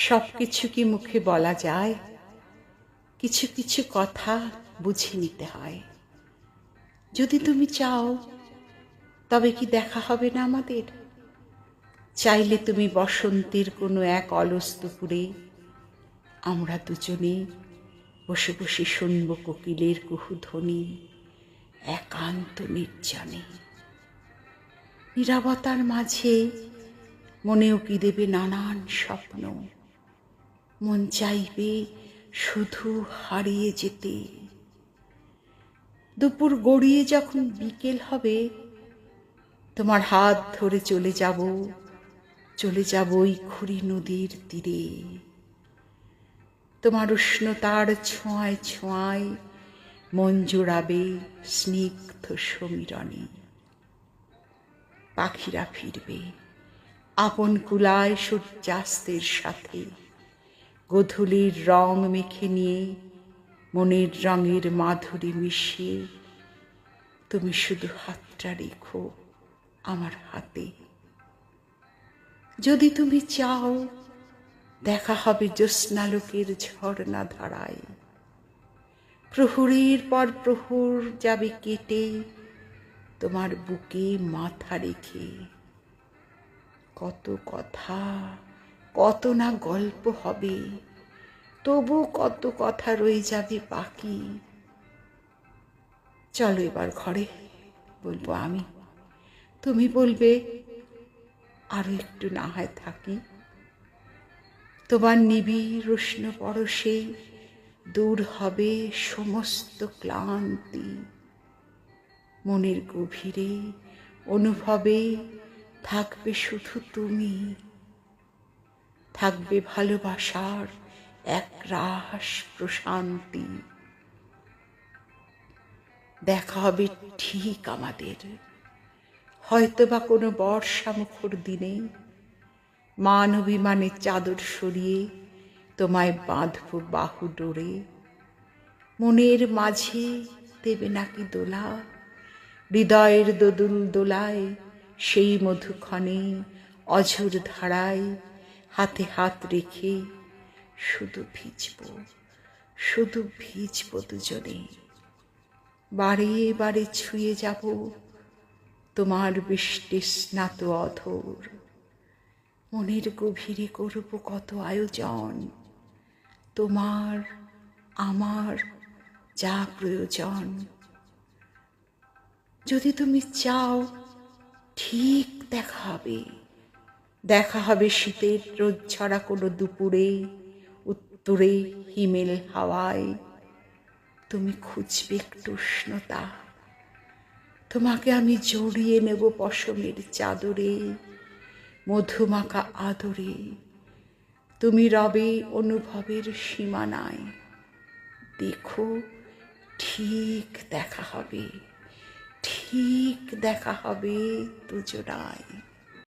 সব কিছু কি মুখে বলা যায়? কিছু কিছু কথা বুঝে নিতে হয়। যদি তুমি চাও, তবে কি দেখা হবে না আমাদের? চাইলে তুমি বসন্তের কোনো এক অলস দুপুরে আমরা দুজনে বসে বসে শুনব কোকিলের কুহুধ্বনি একান্ত নির্জনে। নিরাবতার মাঝে মনেও কি দেবে নানান স্বপ্ন? মন চাইবে শুধু হারিয়ে যেতে। দুপুর গড়িয়ে যখন বিকেল হবে, তোমার হাত ধরে চলে যাব চলে যাব ওই খুরি নদীর তীরে। তোমার উষ্ণতার ছোঁয়ায় ছোঁয়ায় মন জোড়াবে স্নিগ্ধ সমীরণে। পাখিরা ফিরবে, আপন কুলায় সূর্যাস্তের সাথে। গধূলির রং মেখে নিয়ে, মনের রঙের মাধুরী মিশিয়ে, তুমি শুধু হাতটা রেখো আমার হাতে। যদি তুমি চাও, দেখা হবে জ্যোৎস্নালোকের ঝর্ণা ধারায়। প্রহরের পর প্রহর যাবে কেটে, তোমার বুকে মাথা রেখে। কত কথা কত না গল্প হবে, তবু কত কথা রয়ে যাবে বাকি। চলো এবার ঘরে, বলব আমি। তুমি বলবে, আরও একটু না হয় থাকি। তোমার নিবিড় উষ্ণ পরশে দূর হবে সমস্ত ক্লান্তি। মনের গভীরে অনুভবে থাকবে শুধু তুমি। থাকবে ভালোবাসার এক রাস প্রশান্তি। দেখা হবে ঠিক আমাদের। হয়তো বা কোনো বর্ষা মুখর দিনে মান অভিমানের চাদর সরিয়ে তোমায় বাঁধব বাহু ডোরে। মনের মাঝে দেবে নাকি দোলা? হৃদয়ের দোদুল দোলায় সেই মধুক্ষণে অঝোর ধারায় হাতে হাত রেখে শুধু ভিজব শুধু ভিজব দুজনে। বারে বারে ছুঁয়ে যাব তোমার বৃষ্টি স্নাত অধর। মনের গভীরে করব কত আয়োজন, তোমার, আমার যা প্রয়োজন। যদি তুমি চাও, ঠিক দেখা হবে। দেখা হবে শীতের রোদ ছড়া কোনো দুপুরে উত্তরে হিমেল হাওয়ায়। তুমি খুঁজবে একটু উষ্ণতা। তোমাকে আমি জড়িয়ে নেব পশমের চাদরে, মধুমাখা আদরে। তুমি রবে অনুভবের সীমানায়। দেখো, ঠিক দেখা হবে, ঠিক দেখা হবে দুজনায়।